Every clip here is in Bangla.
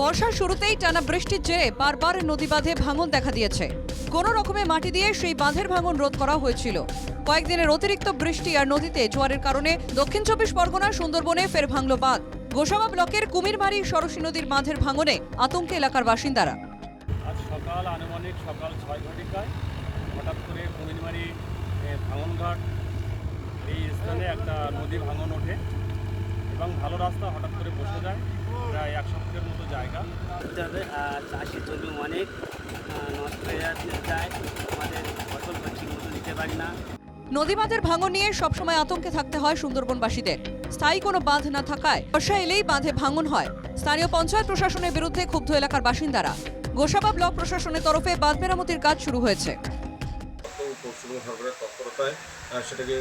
বর্ষার শুরুতেই টানা বৃষ্টির জেরে বারবার নদী বাঁধে ভাঙন দেখা দিয়েছে। কোনো রকমে মাটি দিয়ে সেই বাঁধের ভাঙন রোধ করা হয়েছিল। কয়েকদিনের অতিরিক্ত বৃষ্টি আর নদীতে জোয়ারের কারণে দক্ষিণ চব্বিশ পরগনা, সুন্দরবনে ফের ভাঙল বাঁধ। গোসাবা ব্লকের কুমিরমারি সরসী নদীর বাঁধের ভাঙনে আতঙ্কে এলাকার বাসিন্দারা। আজ সকাল আনুমানিক সকাল ছয় ঘটিকায় হঠাৎ করে কুমিরমারি ভাঙনঘাট, এই স্থানে একটা নদী ভাঙন ওঠে। এবং ভালো রাস্তা হঠাৎ করে বসে যায়। প্রায় এক সপ্তাহের মতো জায়গা। করতে হবে চাষি জমি অনেক নষ্ট হয়ে যাচ্ছে যায়। আমাদের ফসল ঠিক মতো দিতে পারি না। নদী বাঁধের ভাঙন নিয়ে সবসময় আতঙ্কে থাকতে হয় সুন্দরবনবাসীদের। স্থায়ী কোনো বাঁধ না থাকায় বর্ষা এলেই বাঁধে ভাঙন হয়। স্থানীয় পঞ্চায়েত প্রশাসনের বিরুদ্ধে ক্ষুব্ধ এলাকার বাসিন্দারা। গোসাবা ব্লক প্রশাসনের তরফে বাঁধ মেরামতির কাজ শুরু হয়েছে। পশ্চিমবঙ্গ সরকারের তৎপরতায় সেটাকে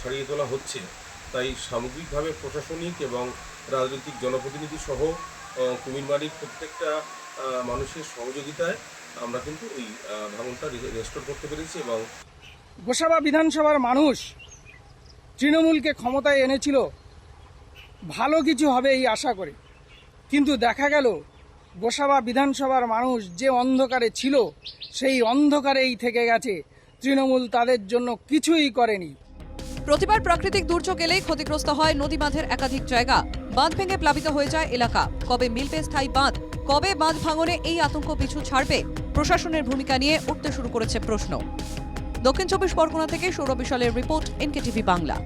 সরিয়ে তোলা হচ্ছে। তাই সামগ্রিকভাবে প্রশাসনিক এবং রাজনৈতিক জনপ্রতিনিধি সহ কুমিরমারির প্রত্যেকটা মানুষের সহযোগিতায় আমরা কিন্তু এই ভাঙনটা রেস্টোর করতে পেরেছি এবং গোসাবা বিধানসভার মানুষ তৃণমূলকে ক্ষমতায় এনেছিল। ভালো কিছু হবে এই আশা করে। কিন্তু দেখা গেল, গোসাবা বিধানসভার মানুষ যে অন্ধকারে ছিল, সেই অন্ধকারেই থেকে গেছে। তৃণমূল তাদের জন্য কিছুই করেনি। প্রতিবার প্রাকৃতিক দুর্যোগ এলেই ক্ষতিগ্রস্ত হয় নদী বাঁধের একাধিক জায়গা। বাঁধ ভেঙে প্লাবিত হয়ে যায় এলাকা। কবে মিলবে স্থায়ী বাঁধ, কবে বাঁধ ভাঙনে এই আতঙ্ক পিছু ছাড়বে, প্রশাসনের ভূমিকা নিয়ে উঠতে শুরু করেছে প্রশ্ন। দক্ষিণ চব্বিশ পরগনা থেকে সৌরভ বিশালের রিপোর্ট, এনকেটিভি বাংলা।